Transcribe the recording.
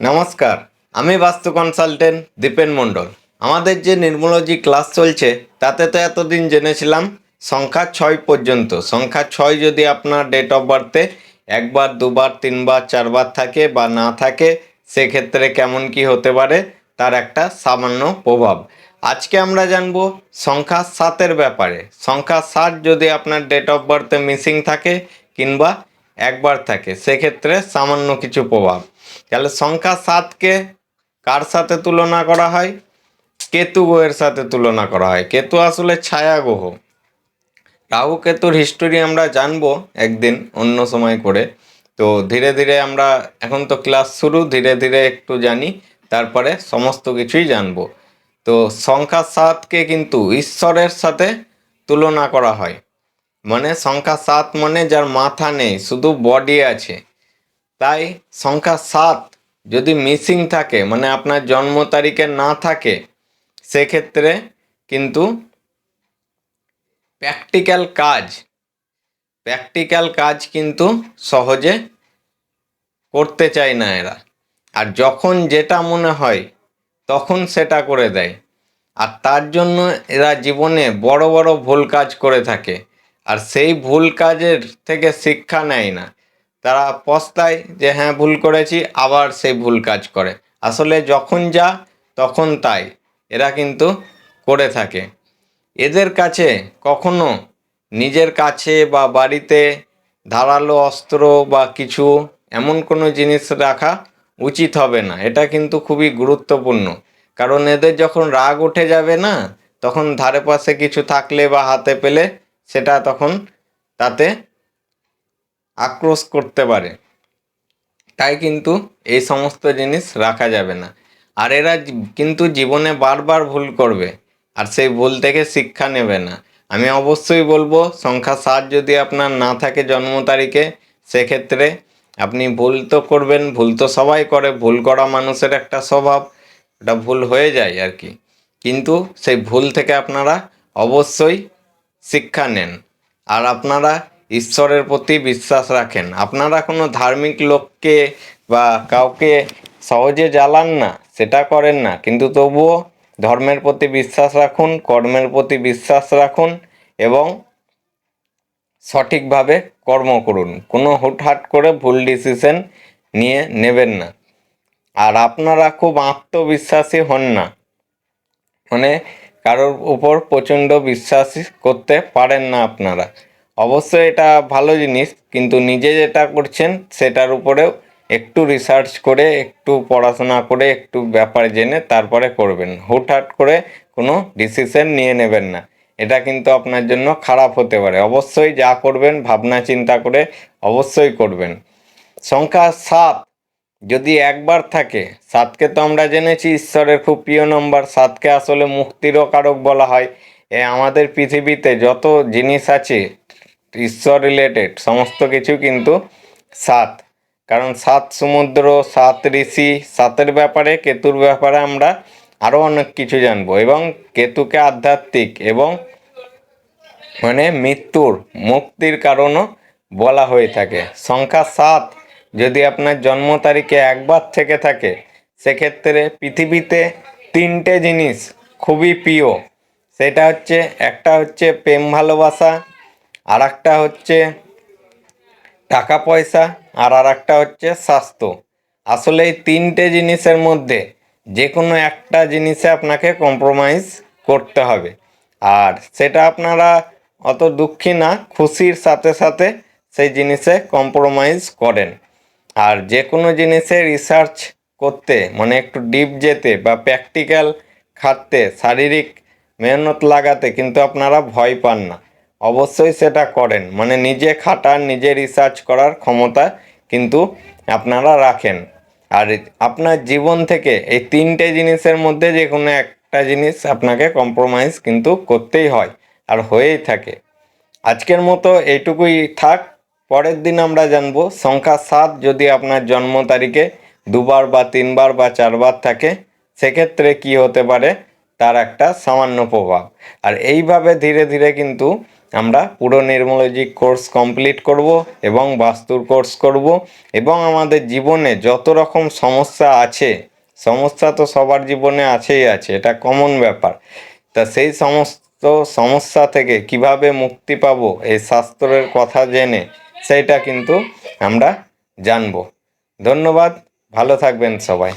নমস্কার, আমি বাস্তু কনসালটেন্ট দীপেন মণ্ডল। আমাদের যে নির্মোলজি ক্লাস চলছে, তাতে তো এতদিন জেনেছিলাম, সংখ্যা ছয় পর্যন্ত। সংখ্যা ছয় যদি আপনার ডেট অফ বার্থে একবার, দুবার, তিনবার, চারবার থাকে বা না থাকে, সেক্ষেত্রে কেমন কি হতে পারে, তার একটা সামান্য প্রভাব। আজকে আমরা জানব সংখ্যা সাতের ব্যাপারে। সংখ্যা সাত যদি আপনার ডেট অফ বার্থে মিসিং থাকে কিংবা একবার থাকে, সেক্ষেত্রে সামান্য কিছু প্রভাব। তাহলে সংখ্যা সাতকে কার সাথে তুলনা করা হয়? কেতু গ্রহের সাথে তুলনা করা হয়। কেতু আসলে ছায়া গ্রহ। রাহু কেতুর হিস্টোরি আমরা জানব একদিন, অন্য সময় করে। তো ধীরে ধীরে আমরা, এখন তো ক্লাস শুরু, ধীরে ধীরে একটু জানি, তারপরে সমস্ত কিছুই জানব। তো সংখ্যা সাতকে কিন্তু ঈশ্বরের সাথে তুলনা করা হয়। মানে সংখ্যা সাত মানে যার মাথা নেই, শুধু বডি আছে। তাই সংখ্যা সাত যদি মিসিং থাকে মানে আপনার জন্ম তারিখে না থাকে, সেক্ষেত্রে কিন্তু প্র্যাকটিক্যাল কাজ প্র্যাকটিক্যাল কাজ কিন্তু সহজে করতে চায় না এরা। আর যখন যেটা মনে হয়, তখন সেটা করে দেয়। আর তার জন্য এরা জীবনে বড় বড় ভুল কাজ করে থাকে। আর সেই ভুল কাজের থেকে শিক্ষা নেয় না। তারা পস্তায় যে হ্যাঁ ভুল করেছি, আবার সেই ভুল কাজ করে। আসলে যখন যা, তখন তাই। এরা কিন্তু করে থাকে। এদের কাছে কখনো নিজের কাছে বা বাড়িতে ধারালো অস্ত্র বা কিছু এমন কোনো জিনিস রাখা উচিত হবে না। এটা কিন্তু খুবই গুরুত্বপূর্ণ। কারণ এদের যখন রাগ উঠে যাবে না, তখন ধারে পাশে কিছু থাকলে বা হাতে পেলে, সেটা তখন তাতে আক্রোশ করতে পারে। তাই কিন্তু এই সমস্ত জিনিস রাখা যাবে না। আর এরা কিন্তু জীবনে বারবার ভুল করবে। আর সেই ভুল থেকে শিক্ষা নেবে না। আমি অবশ্যই বলব, সংখ্যা সাত যদি আপনার না থাকে জন্ম তারিখে, সেক্ষেত্রে আপনি ভুল তো করবেন, ভুল তো সবাই করে, ভুল করা মানুষের একটা স্বভাব এটা ভুল হয়ে যায় আর কি। কিন্তু সেই ভুল থেকে আপনারা অবশ্যই শিক্ষা নেন। আর আপনারা ঈশ্বরের প্রতি বিশ্বাস রাখেন। আপনারা কোনো ধার্মিক লোককে বা কাউকে সহজে জ্বালান না, সেটা করেন না। কিন্তু তবুও ধর্মের প্রতি বিশ্বাস রাখুন, কর্মের প্রতি বিশ্বাস রাখুন এবং সঠিকভাবে কর্ম করুন। কোনো হুটহাট করে ভুল ডিসিশন নিয়ে নেবেন না। আর আপনারা খুব আত্মবিশ্বাসী হন না। মানে কারোর উপর প্রচণ্ড বিশ্বাস করতে পারেন না আপনারা। অবশ্যই এটা ভালো জিনিস, কিন্তু নিজে যেটা করছেন সেটার উপরেও একটু রিসার্চ করে, একটু পড়াশোনা করে, একটু ব্যাপার জেনে তারপরে করবেন। হুটহাট করে কোনো ডিসিশন নিয়ে নেবেন না। এটা কিন্তু আপনার জন্য খারাপ হতে পারে। অবশ্যই যা করবেন, ভাবনা চিন্তা করে অবশ্যই করবেন। সংখ্যা সাত, যদি একবার থাকে, সাতকে তো আমরা জেনেছি ঈশ্বরের খুব প্রিয় নম্বর সাতকে আসলে মুক্তিরও কারক বলা হয়। এ আমাদের পৃথিবীতে যত জিনিস আছে ঈশ্বর রিলেটেড সমস্ত কিছু কিন্তু সাত। কারণ সাত সমুদ্র, সাত ঋষি, সাতের ব্যাপারে, কেতুর ব্যাপারে আমরা আরও অনেক কিছু জানব। এবং কেতুকে আধ্যাত্মিক এবং মানে মৃত্যুর, মুক্তির কারণও বলা হয়ে থাকে। সংখ্যা সাত যদি আপনার জন্ম তারিখে একবার থেকে থাকে, সেক্ষেত্রে পৃথিবীতে তিনটে জিনিস খুবই প্রিয়। সেটা হচ্ছে, একটা হচ্ছে প্রেম ভালোবাসা আর একটা হচ্ছে টাকা পয়সা আর আর একটা হচ্ছে স্বাস্থ্য। আসলে এই তিনটে জিনিসের মধ্যে যে কোনো একটা জিনিসে আপনাকে কম্প্রোমাইজ করতে হবে। আর সেটা আপনারা অত দুঃখী না, খুশির সাথে সাথে সেই জিনিসে কম্প্রোমাইজ করেন। আর যে কোনো জিনিসে রিসার্চ করতে মানে একটু ডিপ যেতে বা প্র্যাকটিক্যাল খাটতে, শারীরিক মেহনত লাগাতে কিন্তু আপনারা ভয় পান না। অবশ্যই সেটা করেন। মানে নিজে খাটার নিজে রিসার্চ করার ক্ষমতা কিন্তু আপনারা রাখেন। আর আপনার জীবন থেকে এই তিনটে জিনিসের মধ্যে যে কোনো একটা জিনিস আপনাকে কম্প্রোমাইজ কিন্তু করতেই হয় আর হয়েই থাকে। আজকের মতো এইটুকুই থাক। পরের দিন আমরা জানব সংখ্যা সাত যদি আপনার জন্ম তারিখে দুবার বা তিনবার বা চারবার থাকে, সেক্ষেত্রে কি হতে পারে? তার একটা সামান্য প্রভাব। আর এইভাবে ধীরে ধীরে কিন্তু আমরা পুরো নির্মোলজি কোর্স কমপ্লিট করব এবং বাস্তুর কোর্স করব এবং আমাদের জীবনে যত রকম সমস্যা আছে, সমস্যা তো সবার জীবনে আছেই আছে, এটা কমন ব্যাপার। তা সেই সমস্ত সমস্যা থেকে কীভাবে মুক্তি পাবো এই শাস্ত্রের কথা জেনে সেটা কিন্তু আমরা জানব। ধন্যবাদ, ভালো থাকবেন সবাই।